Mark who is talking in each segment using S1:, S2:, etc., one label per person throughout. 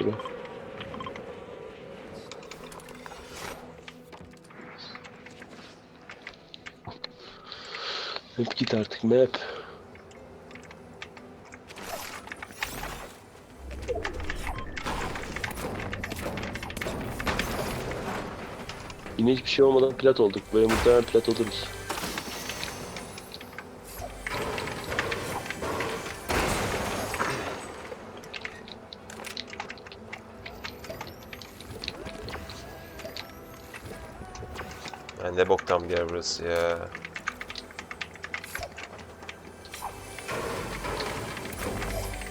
S1: süre. Hep git artık map. Yine hiçbir şey olmadan plat olduk. Böyle muhtemelen plat oluruz.
S2: Ne boktan bir yer burası ya.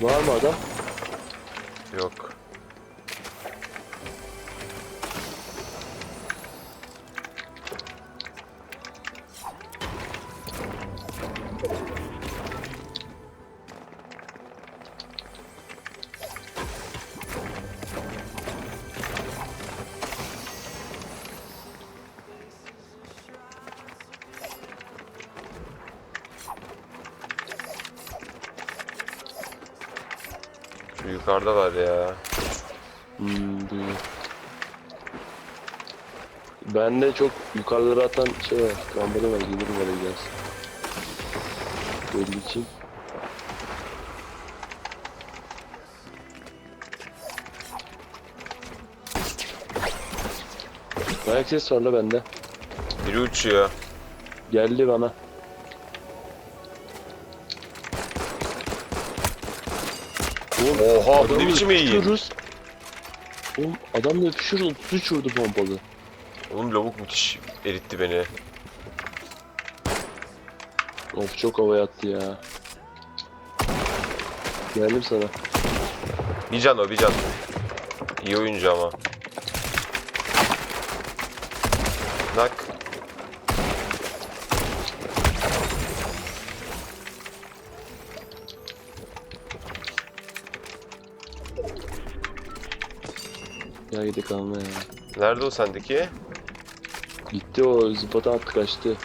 S1: Var mı adam?
S2: Şu yukarıda var ya.
S1: Hmm, duyuyorum. Bende çok yukarılara atan şey var. Kambara var. Gelirim oraya gelsin. Belli için. Ayak ses var la bende.
S2: Biri uçuyor.
S1: Geldi bana. Oğlum,
S2: Oha bu ne biçim iyi.
S1: Oğlum adamla öpüşüyoruz. 33 vurdu pompalı.
S2: Oğlum lavuk müthiş eritti beni.
S1: Of çok havaya attı ya. Geldim sana.
S2: Bir can o bir can. İyi oyuncu ama. Nak.
S1: Ya gidi kalma ya.
S2: Nerede o sendeki?
S1: Gitti o zıpata attı kaçtı.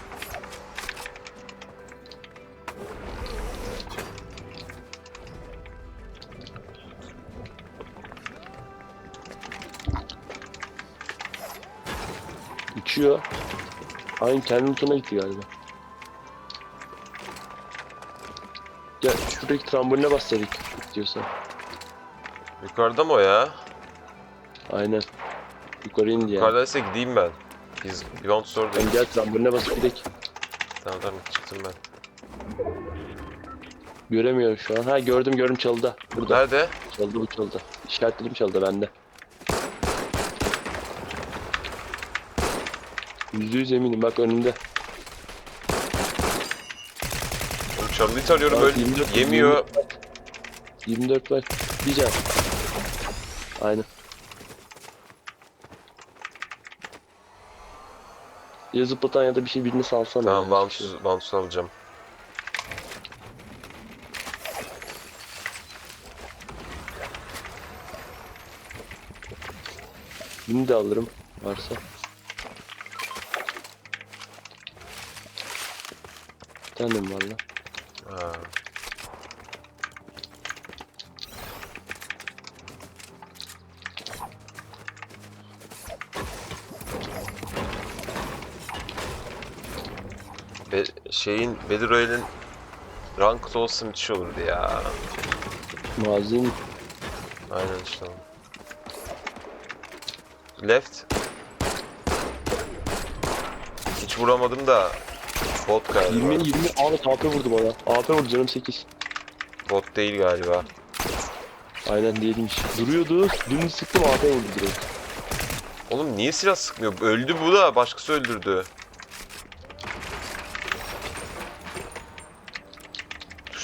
S1: Uçuyor. Aynı kendi rutuna gitti galiba. Gel şuradaki tramboline bas dedik diyorsa.
S2: Yukarıda mı o ya?
S1: Aynen. Yukarı indi ya.
S2: Yukarıdaysa gideyim ben. Biz round sorduk.
S1: Sen gel tramboline basıp gidelim.
S2: Tamam tamam çıktım ben.
S1: Göremiyorum şu an. Ha gördüm gördüm çalıda. Burada.
S2: Nerede?
S1: Çaldı bu çaldı. İşaretledim çaldı bende. Yüzde yüz eminim bak önünde.
S2: Oğlum Charlie'yi tarıyorum böyle
S1: 24
S2: yemiyor.
S1: 24 var. Can. Aynen. Ya zıplatan ya da bir şey birini salsana.
S2: Tamam. Vantus, Vantus alacağım.
S1: Birini de alırım varsa. Bir tane mi var lan?
S2: Ha. Şeyin Battle Royale'in ranked olsa müthiş olurdu ya.
S1: Mazim
S2: Aynen işte. Left. Hiç vuramadım da bot galiba.
S1: 20 20 Ahmet AP vurdu bana. AP vurdu canım 8.
S2: Bot değil galiba.
S1: Aynen değilmiş. Duruyordu. Dün sıktım AP vurdu direkt.
S2: Oğlum niye silah sıkmıyor? Öldü bu da başkası öldürdü.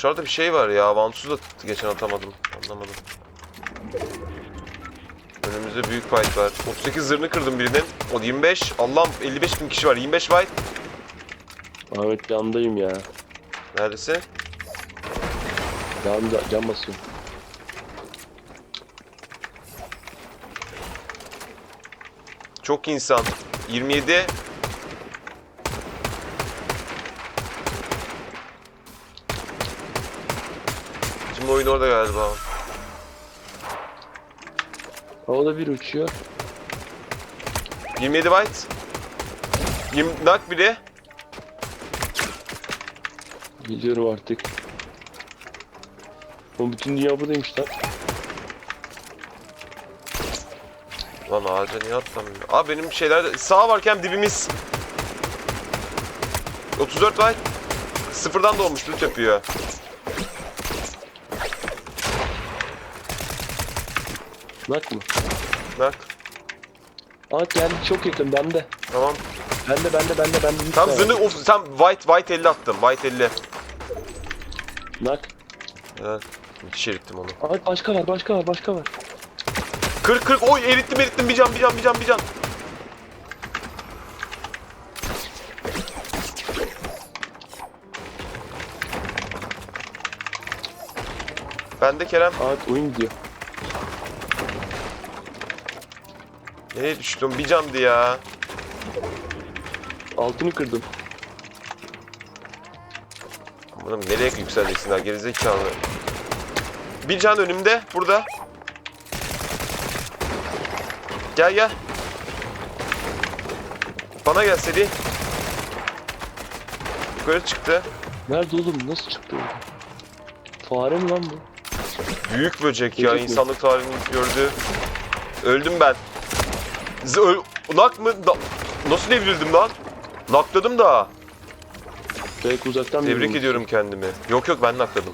S2: Tuşlarda bir şey var ya. Vansuz da geçen atamadım. Anlamadım. Önümüzde büyük fight var. 38 zırhını kırdım birinin. O 25. Allah'ım 55 bin kişi var. 25 fight.
S1: Ahmet yandayım ya.
S2: Neredesin?
S1: Can, can basıyorum.
S2: Çok insan. 27. Şimdi oyun orada galiba.
S1: Havada bir uçuyor.
S2: 27 white. 20 knock biri.
S1: Geliyorum artık. Oğlum bütün dünya buradaymış lan.
S2: Lan ağaca niye atlamıyor? Abi benim şeyler sağ varken dibimiz. 34 white. Sıfırdan doğmuş loot yapıyor.
S1: Nak mı?
S2: Knock.
S1: Aa geldi çok yakın bende.
S2: Tamam.
S1: Bende bende bende bende.
S2: Tam zırhlı of tam white white 50 attım. White 50.
S1: Nak.
S2: Evet. Müthiş erittim onu.
S1: Aa başka var başka var başka var.
S2: 40 40 oy erittim erittim bir can bir can bir can bir can. Ben de Kerem.
S1: Aa oyun gidiyor.
S2: Nereye düştüm? Bir candı ya.
S1: Altını kırdım.
S2: Oğlum nereye yükseleceksin ha gerizekalı. Bir can önümde burada. Gel gel. Bana gel seri. Yukarı çıktı.
S1: Nerede oğlum nasıl çıktı orada? Fare mi lan bu?
S2: Büyük böcek ya
S1: Böcek mi?
S2: insanlık tarihinin gördüğü. Öldüm ben. Nak mı? Da- Nasıl devrildim lan? Nakladım da.
S1: Belki uzaktan
S2: Tebrik ediyorum kendimi. Yok yok ben nakladım.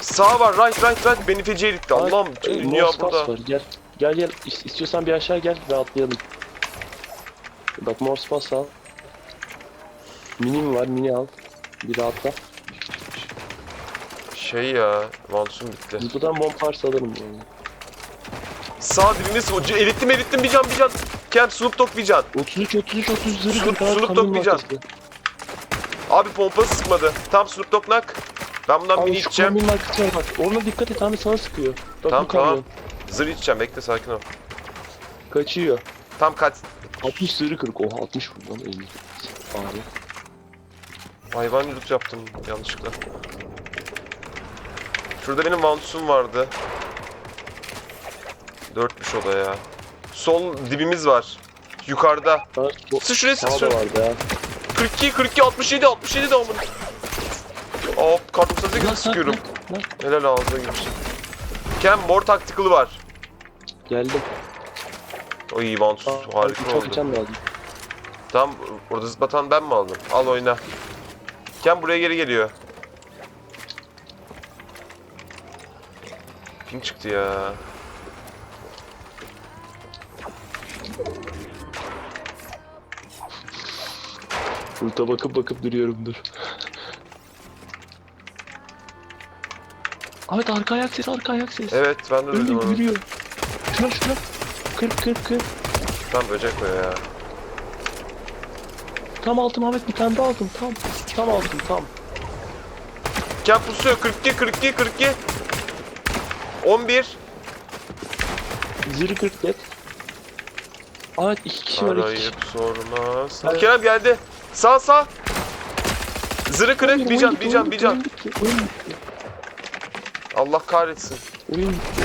S2: Sağ var right right right beni feci eritti. Allah'ım dünya burada.
S1: Var. Gel. Gel gel. İs- İstiyorsan bir aşağı gel ve atlayalım. Bak Morse pass al. Minim var mini al. Bir atla.
S2: Şey ya Mansun bitti.
S1: Zıpladan bomb varsa alırım yani.
S2: Sağ dibimiz o erittim erittim bir can bir can. Camp Snoop Dogg bir can.
S1: 33 33 30 zırh kadar
S2: suluk
S1: kamyon
S2: toplayacağız.
S1: arkası.
S2: Abi pompası sıkmadı. Tam Snoop Dogg nak. Ben bundan mini
S1: Abi şu
S2: içeceğim.
S1: kamyonun arkasına bak. Ona dikkat et abi sana sıkıyor. Bak
S2: Tamam tamam. Zırh içeceğim bekle sakin ol.
S1: Kaçıyor.
S2: Tam kaç.
S1: 60 zırhı kırık. Oha 60 vurdu lan elini. Abi.
S2: Hayvan loot yaptım yanlışlıkla. Şurada benim Mansus'um vardı. Dörtmüş o da ya. Sol dibimiz var. Yukarıda.
S1: Ha, bu
S2: Sı şuraya sı
S1: sağda
S2: şuraya.
S1: vardı ya.
S2: 42, 42, 67, 67 de amına. Hop kartopsatı gibi sıkıyorum. Helal ağzına girmiş. Ken mor taktikali var.
S1: Geldim.
S2: O iyi Mansus
S1: Aa,
S2: harika
S1: çok
S2: oldu.
S1: içen lazım.
S2: Tam orada zıplatan ben mi aldım? Al oyna. Ken buraya geri geliyor. Ping çıktı ya.
S1: Burada bakıp bakıp duruyorum dur. Ahmet arka ayak sesi arka ayak sesi.
S2: Evet ben de duydum
S1: Önüm
S2: onu.
S1: yürüyor. Şuna şuna. Kırk kırk kırk.
S2: Tam böcek o ya.
S1: Tam aldım Ahmet bir tane daha aldım tam. Tam aldım tam.
S2: Ken pusuyor 42, 42, 42. 11.
S1: Zırı kırk net. Ahmet iki kişi var iki kişi.
S2: Arayıp sormaz.
S1: Evet.
S2: Kerem geldi. Sağ sağ. Zırı kırık bir
S1: Oyun
S2: can bir can
S1: oyun
S2: bir can.
S1: Oyun. Oyun bitti.
S2: Allah kahretsin.
S1: Oyun bitti.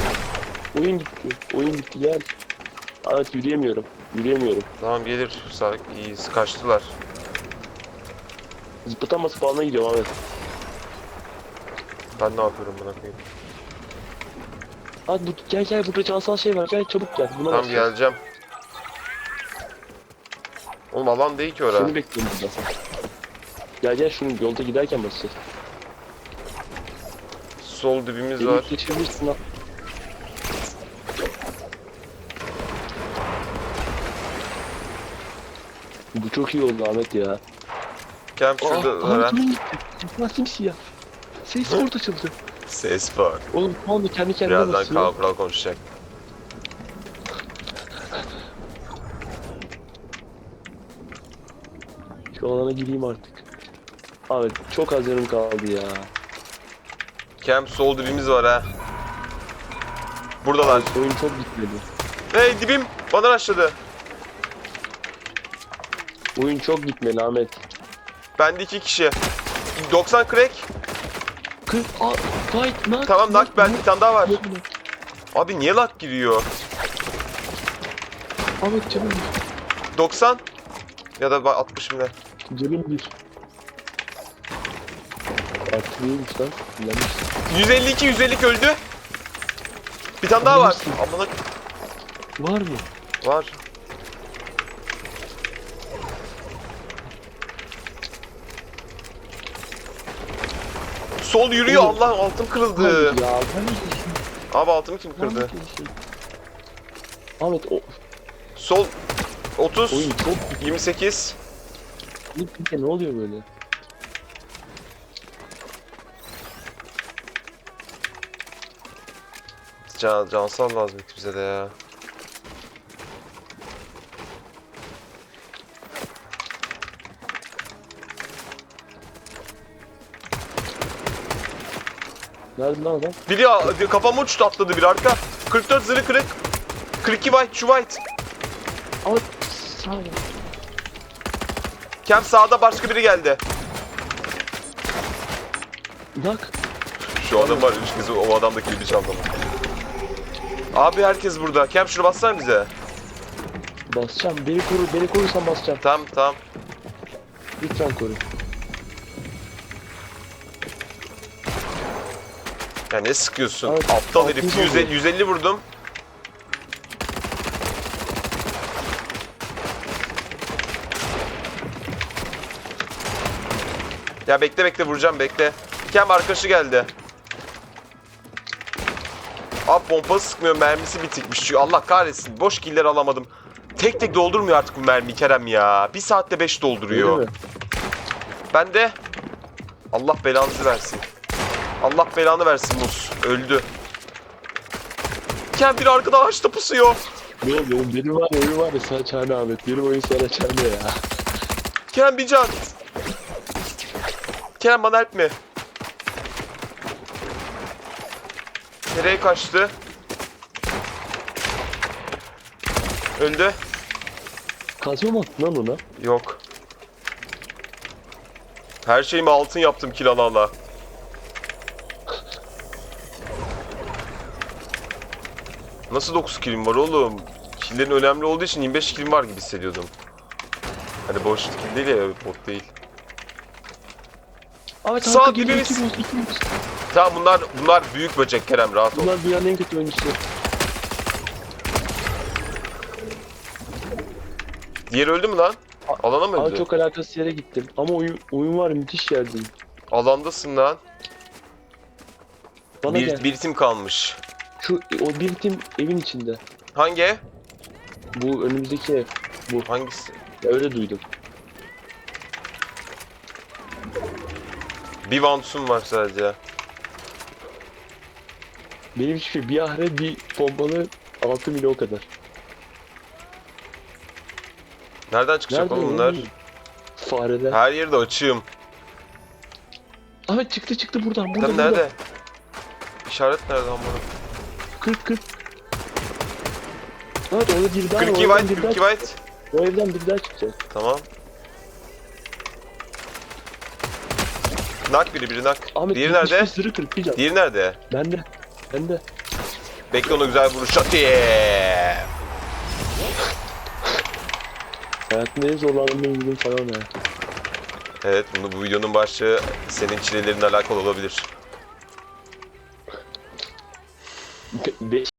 S1: Oyun bitti. Oyun bitti gel. Ahmet yürüyemiyorum. Yürüyemiyorum.
S2: Tamam gelir. Sağ iyiyiz. Kaçtılar.
S1: Zıplatan spawn'a gidiyorum Ahmet.
S2: Ben ne yapıyorum buna koyayım?
S1: Hadi bu, gel gel burada cansal şey var. Gel çabuk gel. Buna
S2: Tamam
S1: basacağız.
S2: geleceğim. Oğlum alan değil ki ora.
S1: Seni bekliyorum burada. Gel gel şunu yolda giderken basacağız.
S2: Sol dibimiz
S1: Beni
S2: var.
S1: geçebilirsin lan. Bu çok iyi oldu Ahmet ya.
S2: Camp
S1: Aa,
S2: şurada var
S1: Ahmet
S2: ha.
S1: kimin gitti? Lan simsiyah. Ses orada açıldı.
S2: Ses var.
S1: Oğlum anda kendi kendine
S2: Birazdan
S1: basıyor.
S2: Kaan Kural konuşacak.
S1: Alana gireyim artık. Ahmet çok az yarım kaldı ya.
S2: Camp sol dibimiz var ha. Buradalar.
S1: Oyun çok gitmedi.
S2: Hey dibim bana başladı.
S1: Oyun çok gitmedi Ahmet.
S2: Bende iki kişi. 90 crack.
S1: Kır, aa, fight, knock,
S2: Tamam nak ben bir tane daha var. Abi niye lag giriyor?
S1: Ahmet canım
S2: 90 ya da ba- 60 mı ne?
S1: bir. Canım bir. Neymiş lan? Yanlış.
S2: 152 152 öldü. Bir tane daha var.
S1: Öldürsün.
S2: Amına
S1: Var mı?
S2: var. Sol yürüyor
S1: Oğlum.
S2: Allah altım kırıldı.
S1: Hayır ya ben?
S2: Abi altımı kim kırdı?
S1: diyorsun? Ahmet o
S2: Sol 30
S1: oyun çok
S2: 28
S1: büyük ne oluyor böyle?
S2: Can, cansal lazım bize de ya.
S1: Nerede lan adam?
S2: Biri a- kafama uçtu atladı bir arka. 44 zırı kırık. 42 white şu white.
S1: Ahmet sağ ol.
S2: Kem sağda başka biri geldi.
S1: Bak.
S2: Şu adam var kızı o adamdaki gibi çaldım. Abi herkes burada. Kem şunu bassana bize.
S1: Basacağım. Beni koru. Beni korursan basacağım.
S2: Tamam tamam.
S1: Lütfen koru.
S2: Ya ne sıkıyorsun?
S1: Evet,
S2: Aptal herif.
S1: yüz
S2: 150,
S1: oldu.
S2: 150 vurdum. Ya bekle bekle vuracağım bekle. Kem arkadaşı geldi. Abi pompası sıkmıyor mermisi bitikmiş. Çünkü Allah kahretsin boş killer alamadım. Tek tek doldurmuyor artık bu mermi Kerem ya. Bir saatte 5 dolduruyor. Ben de Allah belanızı versin. Allah belanı versin Mus. Öldü. Ken bir arkada ağaçta pusuyor.
S1: Ne oluyor? Benim var ya oyun var ya sana çağırma Ahmet. Benim oyun sana çağırma ya.
S2: Ken bir can. Ken bana help mi? Nereye kaçtı? Öldü.
S1: Kazma mı attın lan ona?
S2: Yok. Her şeyimi altın yaptım kilanala. Nasıl 9 kilim var oğlum? Killerin önemli olduğu için 25 kilim var gibi hissediyordum. Hani boş kill değil ya bot değil.
S1: Ahmet
S2: Sağ
S1: arka geliyor.
S2: dibimiz. Tamam bunlar bunlar büyük böcek Kerem rahat ol.
S1: Bunlar dünyanın en kötü oyuncusu.
S2: Diğeri öldü mü lan? Alana mı
S1: Abi
S2: öldü?
S1: çok alakasız yere gittim. Ama oyun, oyun var müthiş yerdeyim.
S2: Alandasın lan.
S1: Bana
S2: Bir,
S1: gel.
S2: bir tim kalmış.
S1: Şu o bir tim evin içinde.
S2: Hangi ev?
S1: Bu önümüzdeki ev.
S2: Hangisi?
S1: Ya öyle duydum.
S2: Bir vantusum var sadece.
S1: Benim hiçbir şey bir ahre bir pompalı 6 milyon kadar.
S2: Nereden çıkacak oğlum bunlar?
S1: Fareler.
S2: Her yerde açığım.
S1: Ahmet çıktı çıktı buradan buradan.
S2: Tam
S1: buradan.
S2: nerede? İşaret nerede bunu?
S1: 40 40. Evet orada bir daha
S2: 42
S1: o evden
S2: white,
S1: bir daha
S2: 42 white.
S1: O evden bir daha çıkacak.
S2: Tamam. Nak biri, biri nak.
S1: Ahmet
S2: Diğeri nerede?
S1: sırrı 40 bir can.
S2: Diğeri nerede?
S1: Bende. Bende.
S2: Bekle onu güzel vuruş atayım.
S1: Hayatımda en zorlandığım oyun falan ya.
S2: Evet, bunu bu videonun başlığı senin çilelerinle alakalı olabilir.
S1: Be- be-